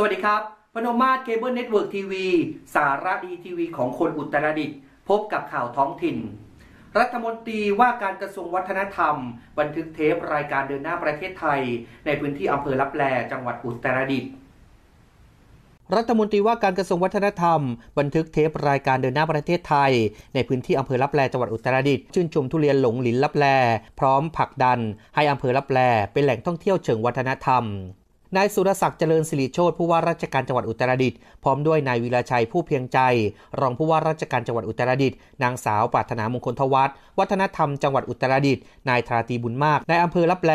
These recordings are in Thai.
สวัสดีครับ พนมมาศเคเบิลเน็ตเวิร์กทีวี สาระดีทีวีของคนอุตรดิตถ์พบกับข่าวท้องถิ่น รัฐมนตรีว่าการกระทรวงวัฒนธรรม บันทึกเทปรายการเดินหน้าประเทศไทย ในพื้นที่อำเภอลับแลจังหวัดอุตรดิตถ์รัฐมนตรีว่าการกระทรวงวัฒนธรรม บันทึกเทปรายการเดินหน้าประเทศไทย ในพื้นที่อำเภอลับแลจังหวัดอุตรดิตถ์ชื่นชมทุเรียนหลงหลินลับแล พร้อมผลักดัน ให้อำเภอลับแลเป็นแหล่งท่องเที่ยวเชิงวัฒนธรรม นายสุรศักดิ์เจริญสิริโชตผู้ว่าราชการจังหวัดอุตรดิตถ์พร้อมด้วยนายวิราชัยผู้เพียงใจ รองผู้ว่าราชการจังหวัดอุตรดิตถ์นางสาวปรารถนามงคลทวัฒน์วัฒนธรรมจังหวัดอุตรดิตถ์นายธราตีบุญมากนายอำเภอลับแล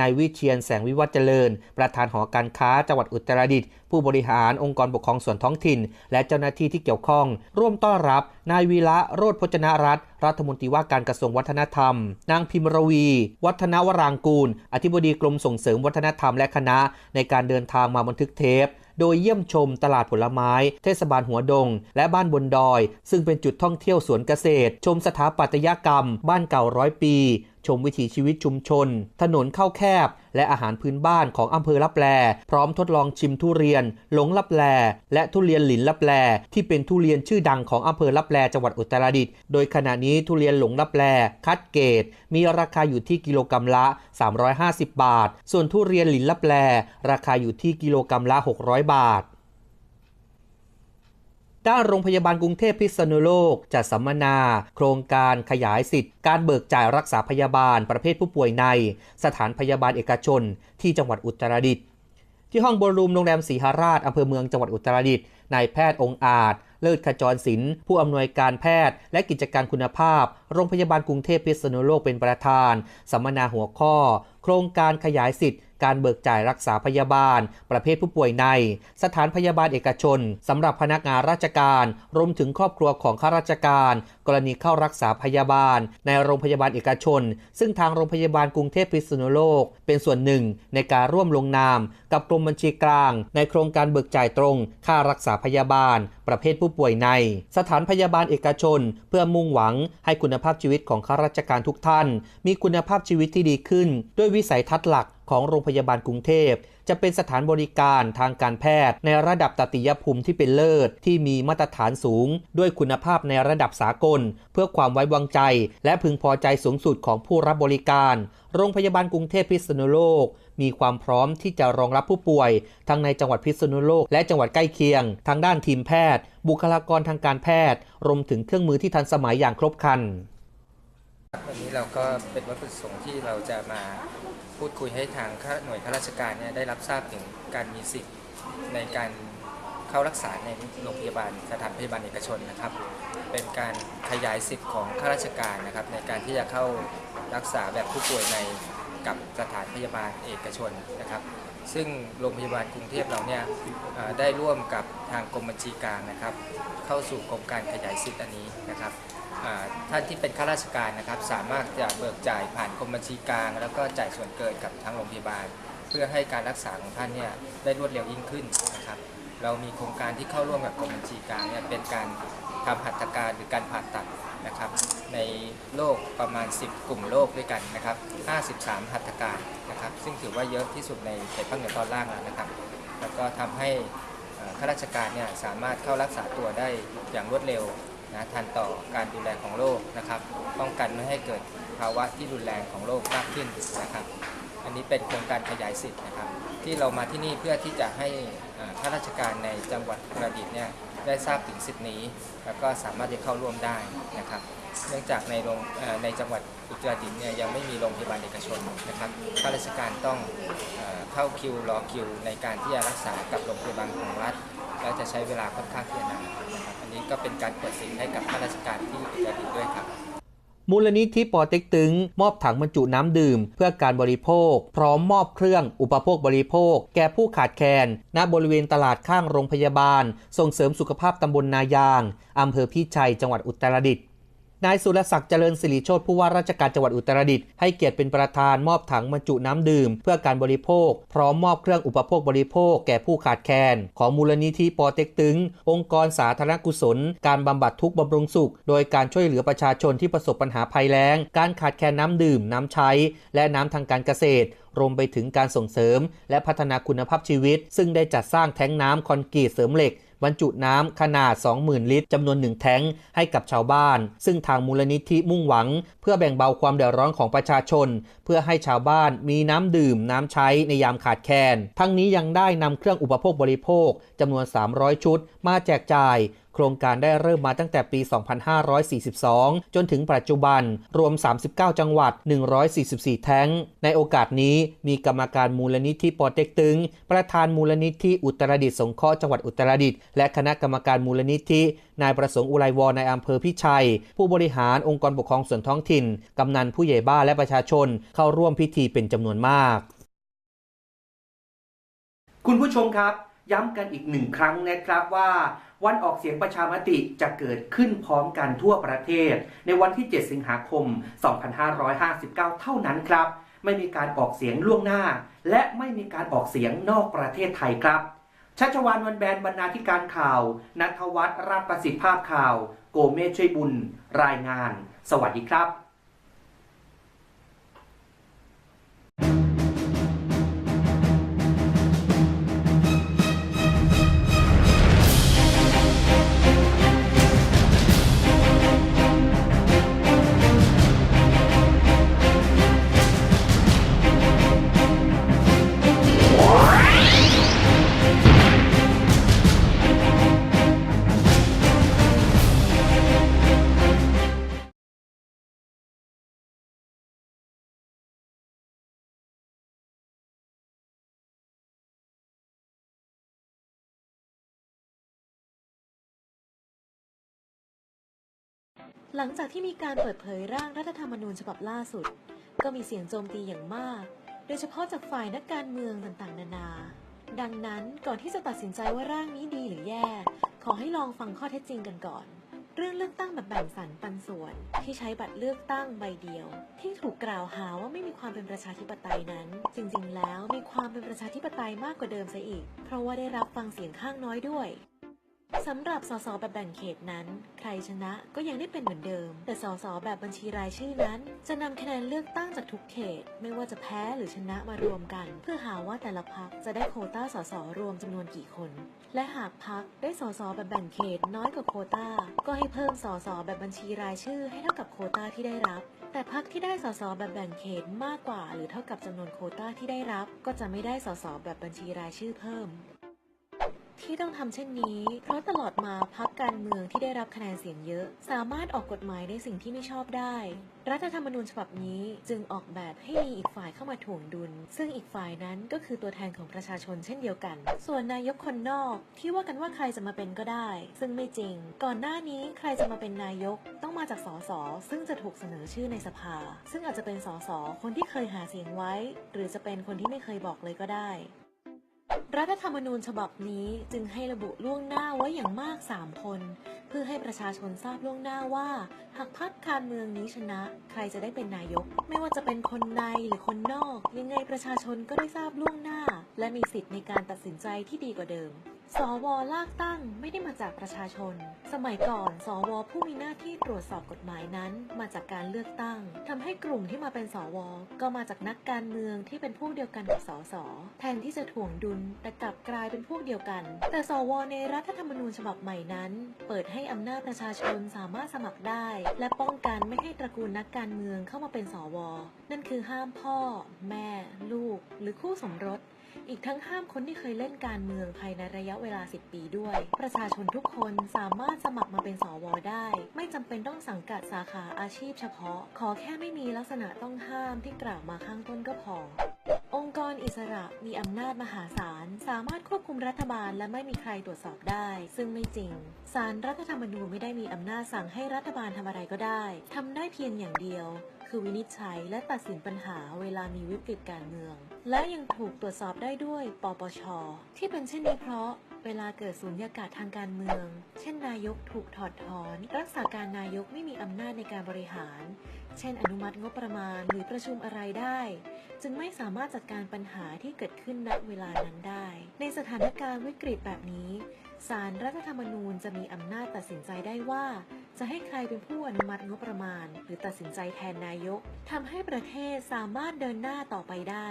นายวิเชียนแสงวิวัฒเจริญ ประธานหอการค้าจังหวัดอุตรดิตถ์ผู้บริหารองค์กรปกครองส่วนท้องถิ่น และเจ้าหน้าที่ที่เกี่ยวข้อง ร่วมต้อนรับ นายวีระโรธพจนรัตน์รัฐมนตรีว่าการกระทรวงวัฒนธรรม นางพิมรวี วัฒนวรางกูล อธิบดีกรมส่งเสริมวัฒนธรรมและคณะ ในการเดินทางมาบันทึกเทป โดยเยี่ยมชมตลาดผลไม้ เทศบาลหัวดง และบ้านบนดอย ซึ่งเป็นจุดท่องเที่ยวสวนเกษตร ชมสถาปัตยกรรม บ้านเก่าร้อยปี ชมวิถีชีวิตชุมชน ถนนเข้าแคบ และอาหารพื้นบ้านของอำเภอลับแล พร้อมทดลองชิมทุเรียน หลงลับแล และทุเรียนหลินลับแล ที่เป็นทุเรียนชื่อดังของอำเภอลับแลจังหวัดอุตรดิตถ์โดยขณะนี้ทุเรียนหลงลับแล คัดเกรดมีราคาอยู่ที่กิโลกรรัมละ 350 บาท ส่วนทุเรียนหลินลับแล ราคาอยู่ที่กิโลกรรัมละ 600 บาท ด้านโรงพยาบาลกรุงเทพพิษณุโลก จัดสัมมนา โครงการขยายสิทธิ์ การเบิกจ่ายรักษาพยาบาลประเภทผู้ป่วยใน สถานพยาบาลเอกชน ที่จังหวัดอุตรดิตถ์ที่ห้องบอลรูมโรงแรมศรีหราชอำเภอเมืองจังหวัดอุตรดิตถ์นายแพทย์องค์อาจ เลิศขจรศิลป์ผู้อำนวยการแพทย์ และกิจการคุณภาพ โรงพยาบาลกรุงเทพพิษณุโลกเป็นประธาน สัมมนาหัวข้อ โครงการขยายสิทธิ์ การเบิกจ่ายรักษาพยาบาล ประเภทผู้ป่วยใน สถานพยาบาลเอกชนสำหรับพนักงานราชการ รวมถึงครอบครัวของข้าราชการ กรณีเข้ารักษาพยาบาล ในโรงพยาบาลเอกชน ซึ่งทางโรงพยาบาลกรุงเทพพิษณุโลก เป็นส่วนหนึ่งในการร่วมลงนาม กับกรมบัญชีกลาง ในโครงการเบิกจ่ายตรง ค่ารักษาพยาบาล ประเภทผู้ป่วยใน สถานพยาบาลเอกชน เพื่อมุ่งหวังให้คุณภาพชีวิตของข้าราชการทุกท่าน มีคุณภาพชีวิตที่ดีขึ้น ด้วยวิสัยทัศน์หลัก ของโรงพยาบาลกรุงเทพ จะเป็นสถานบริการทางการแพทย์ ในระดับตติยภูมิที่เป็นเลิศ ที่มีมาตรฐานสูง ด้วยคุณภาพในระดับสากล เพื่อความไว้วางใจ และพึงพอใจสูงสุดของผู้รับบริการ โรงพยาบาลกรุงเทพพิษณุโลกมีความพร้อมที่จะรองรับผู้ป่วย ทั้งในจังหวัดพิษณุโลกและจังหวัดใกล้เคียง ทางด้านทีมแพทย์ บุคลากรทางการแพทย์ รวมถึงเครื่องมือที่ทันสมัยอย่างครบครันวันนี้เราก็เป็นวัตถุประสงค์ที่เราจะมา พูดคุยให้ทางหน่วยข้าราชการเนี่ยได้รับทราบถึงการมีสิทธิ์ในการเข้ารักษาในโรงพยาบาลสถานพยาบาลเอกชนนะครับ เป็นการขยายสิทธิ์ของข้าราชการนะครับ ในการที่จะเข้ารักษาแบบผู้ป่วยในกับสถานพยาบาลเอกชนนะครับ ซึ่งโรงพยาบาลกรุงเทพเราเนี่ยได้ร่วมกับทางกรมบัญชีกลางนะครับ เข้าสู่โครงการขยายสิทธิ์อันนี้นะครับ ท่านที่เป็นข้าราชการนะครับ สามารถจะเบิกจ่ายผ่านกรมบัญชีกลาง แล้วก็จ่ายส่วนเกินกับทางโรงพยาบาล เพื่อให้การรักษาของท่านเนี่ยได้รวดเร็วยิ่งขึ้นนะครับเรามีโครงการที่เข้าร่วมกับกรมบัญชีกลางเนี่ยเป็นการทำหัตถการหรือการผ่าตัดนะครับ ในโรคประมาณ 10 กลุ่มโรคด้วยกันนะครับ 53 หัตถการนะครับ ซึ่งถือว่าเยอะที่สุดในเขตภาคเหนือตอนล่างแล้วนะครับ แล้วก็ทำให้ข้าราชการเนี่ยสามารถเข้ารักษาตัวได้อย่างรวดเร็ว นะทันต่อการดูแลของโรคนะครับ ป้องกันไม่ให้เกิดภาวะที่รุนแรงของโรคมากขึ้นนะครับ อันนี้เป็นโครงการขยายสิทธิ์นะครับ ที่เรามาที่นี่เพื่อที่จะให้ข้าราชการในจังหวัดอุตรดิตถ์เนี่ยได้ทราบถึงสิทธินี้ แล้วก็สามารถจะเข้าร่วมได้นะครับ เนื่องจากในโรงในจังหวัดอุตรดิตถ์เนี่ยยังไม่มีโรงพยาบาลเอกชนนะครับข้าราชการต้องเข้าคิวรอคิวในการที่จะรักษากับโรงพยาบาลของรัฐ และจะใช้เวลาค่อนข้างที่จะนานนะครับ ก็เป็นการเปิดสิทธิ์ให้กับข้าราชการที่อุตรดิตถ์ด้วยครับ มูลนิธิปอเต็กตึง มอบถังบรรจุน้ำดื่ม เพื่อการบริโภค พร้อมมอบเครื่องอุปโภคบริโภค แก่ผู้ขาดแคลนณบริเวณตลาดข้างโรงพยาบาล ส่งเสริมสุขภาพตำบลนายางอำเภอพิชัยจังหวัดอุตรดิตถ์ นายสุรศักดิ์เจริญสิริโชตผู้ว่าราชการจังหวัดอุตรดิตถ์ให้เกียรติเป็นประธานมอบถังบรรจุน้ำดื่ม เพื่อการบริโภค พร้อมมอบเครื่องอุปโภคบริโภคแก่ผู้ขาดแคลน ของมูลนิธิปอเต็กตึง องค์กรสาธารณกุศล การบำบัดทุกข์บำรุงสุข โดยการช่วยเหลือประชาชนที่ประสบปัญหาภัยแล้ง การขาดแคลนน้ำดื่ม น้ำใช้ และน้ำทางการเกษตรรวมไปถึงการส่งเสริม และพัฒนาคุณภาพชีวิต ซึ่งได้จัดสร้างแท้งน้ำคอนกรีตเสริมเหล็ก บรรจุน้ำขนาด 20,000 ลิตรจำนวนหนึ่งแท้งให้กับชาวบ้าน ซึ่งทางมูลนิธิมุ่งหวัง เพื่อแบ่งเบาความเดือดร้อนของประชาชน เพื่อให้ชาวบ้านมีน้ำดื่มน้ำใช้ในยามขาดแคลนทั้งนี้ยังได้นำเครื่องอุปโภคบริโภคจำนวน 300 ชุด มาแจกจ่าย โครงการได้เริ่มมาตั้งแต่ปี 2542 จนถึงปัจจุบัน รวม 39 จังหวัด 144 แท้ง ในโอกาสนี้มีกรรมการมูลนิธิปอเต็กตึง ประธานมูลนิธิอุตรดิตถ์สงเคราะห์จังหวัดอุตรดิตถ์และคณะกรรมการมูลนิธิ นายประสงค์อุไรวรในอำเภอพิชัย ผู้บริหารองค์กรปกครองส่วนท้องถิ่น กำนันผู้ใหญ่บ้านและประชาชน เข้าร่วมพิธีเป็นจำนวนมาก คุณผู้ชมครับ ย้ำกันอีกหนึ่งครั้งนะครับว่าวันออกเสียงประชามติจะเกิดขึ้นพร้อมกันทั่วประเทศ ในวันที่ 7 สิงหาคม 2559 เท่านั้นครับ ไม่มีการออกเสียงล่วงหน้า และไม่มีการออกเสียงนอกประเทศไทยครับชัชวานวันแบนบรรณาธิการข่าว นัทวัฒน์ราชประสิทธิภาพข่าว โกเมชช่วยบุญ รายงาน สวัสดีครับ หลังจากที่มีการเปิดเผยร่างรัฐธรรมนูญฉบับล่าสุด ก็มีเสียงโจมตีอย่างมาก โดยเฉพาะจากฝ่ายนักการเมืองต่างๆ นานา ดังนั้นก่อนที่จะตัดสินใจว่าร่างนี้ดีหรือแย่ ขอให้ลองฟังข้อเท็จจริงกันก่อน เรื่องเลือกตั้งแบบแบ่งสรรปันส่วน ที่ใช้บัตรเลือกตั้งใบเดียว ที่ถูกกล่าวหาว่าไม่มีความเป็นประชาธิปไตยนั้น จริงๆ แล้วมีความเป็นประชาธิปไตยมากกว่าเดิมซะอีก เพราะว่าได้รับฟังเสียงข้างน้อยด้วย สำหรับสสแบบแบ่งเขตนั้น ใครชนะก็ยังได้เป็นเหมือนเดิม แต่สสแบบบัญชีรายชื่อนั้น จะนำคะแนนเลือกตั้งจากทุกเขต ไม่ว่าจะแพ้หรือชนะมารวมกัน เพื่อหาว่าแต่ละพักจะได้โควต้าสสรวมจำนวนกี่คน และหากพักได้สสแบบแบ่งเขตน้อยกว่าโควต้า ก็ให้เพิ่มสสแบบบัญชีรายชื่อให้เท่ากับโควต้าที่ได้รับ แต่พักที่ได้สสแบบแบ่งเขตมากกว่า หรือเท่ากับจำนวนโควต้าที่ได้รับ ก็จะไม่ได้สสแบบบัญชีรายชื่อเพิ่ม ที่ต้องทำเช่นนี้ เพราะตลอดมาพักการเมืองที่ได้รับคะแนนเสียงเยอะ สามารถออกกฎหมายในสิ่งที่ไม่ชอบได้ รัฐธรรมนูญฉบับนี้จึงออกแบบให้มีอีกฝ่ายเข้ามาถ่วงดุล ซึ่งอีกฝ่ายนั้นก็คือตัวแทนของประชาชนเช่นเดียวกัน ส่วนนายกคนนอกที่ว่ากันว่าใครจะมาเป็นก็ได้ ซึ่งไม่จริง ก่อนหน้านี้ใครจะมาเป็นนายกต้องมาจากสสซึ่งจะถูกเสนอชื่อในสภา ซึ่งอาจจะเป็นสสคนที่เคยหาเสียงไว้ หรือจะเป็นคนที่ไม่เคยบอกเลยก็ได้ รัฐธรรมนูญฉบับนี้จึงให้ระบุล่วงหน้าไว้อย่างมาก 3 คน เพื่อให้ประชาชนทราบล่วงหน้าว่า หากพรรคการเมืองนี้ชนะ ใครจะได้เป็นนายก ไม่ว่าจะเป็นคนในหรือคนนอก ยังไงประชาชนก็ได้ทราบล่วงหน้า และมีสิทธิ์ในการตัดสินใจที่ดีกว่าเดิม สวลากตั้งไม่ได้มาจากประชาชน สมัยก่อน สวผู้มีหน้าที่ตรวจสอบกฎหมายนั้น มาจากการเลือกตั้งทำให้กลุ่มที่มาเป็นสว ก็มาจากนักการเมืองที่เป็นพวกเดียวกันกับสส แทนที่จะถ่วงดุลแต่กลับกลายเป็นพวกเดียวกัน แต่สวในรัฐธรรมนูญฉบับใหม่นั้น เปิดให้อำนาจประชาชนสามารถสมัครได้ และป้องกันไม่ให้ตระกูลนักการเมืองเข้ามาเป็นสว นั่นคือห้ามพ่อ แม่ ลูก หรือคู่สมรส อีกทั้งห้ามคนที่เคยเล่นการเมืองภายในระยะเวลา 10 ปีด้วย ประชาชนทุกคนสามารถสมัครมาเป็นสวได้ ไม่จำเป็นต้องสังกัดสาขาอาชีพเฉพาะ ขอแค่ไม่มีลักษณะต้องห้ามที่กล่าวมาข้างต้นก็พอองค์กรอิสระมีอำนาจมหาศาล สามารถควบคุมรัฐบาลและไม่มีใครตรวจสอบได้ ซึ่งไม่จริงศาลรัฐธรรมนูญไม่ได้มีอำนาจสั่งให้รัฐบาลทำอะไรก็ได้ทำได้เพียงอย่างเดียว คือวินิจฉัยและตัดสินปัญหาเวลามีวิกฤตการเมือง และยังถูกตรวจสอบได้ด้วย ปปช ที่เป็นเช่นนี้เพราะเวลาเกิดสูญญากาศทางการเมือง เช่น นายกถูกถอดถอน รักษาการนายกไม่มีอำนาจในการบริหาร เช่น อนุมัติงบประมาณหรือประชุมอะไรได้ จึงไม่สามารถจัดการปัญหาที่เกิดขึ้นณเวลานั้นได้ ในสถานการณ์วิกฤตแบบนี้ ศาลรัฐธรรมนูญจะมีอำนาจตัดสินใจได้ว่า จะให้ใครเป็นผู้อนุมัติงบประมาณ หรือตัดสินใจแทนนายกทำให้ประเทศสามารถเดินหน้าต่อไปได้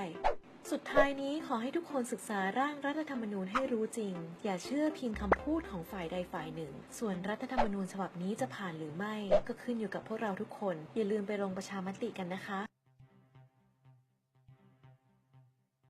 สุดท้ายนี้ขอให้ทุกคนศึกษาร่างรัฐธรรมนูญให้รู้จริง อย่าเชื่อเพียงคำพูดของฝ่ายใดฝ่ายหนึ่ง ส่วนรัฐธรรมนูญฉบับนี้จะผ่านหรือไม่ ก็ขึ้นอยู่กับพวกเราทุกคน อย่าลืมไปลงประชามติกันนะคะ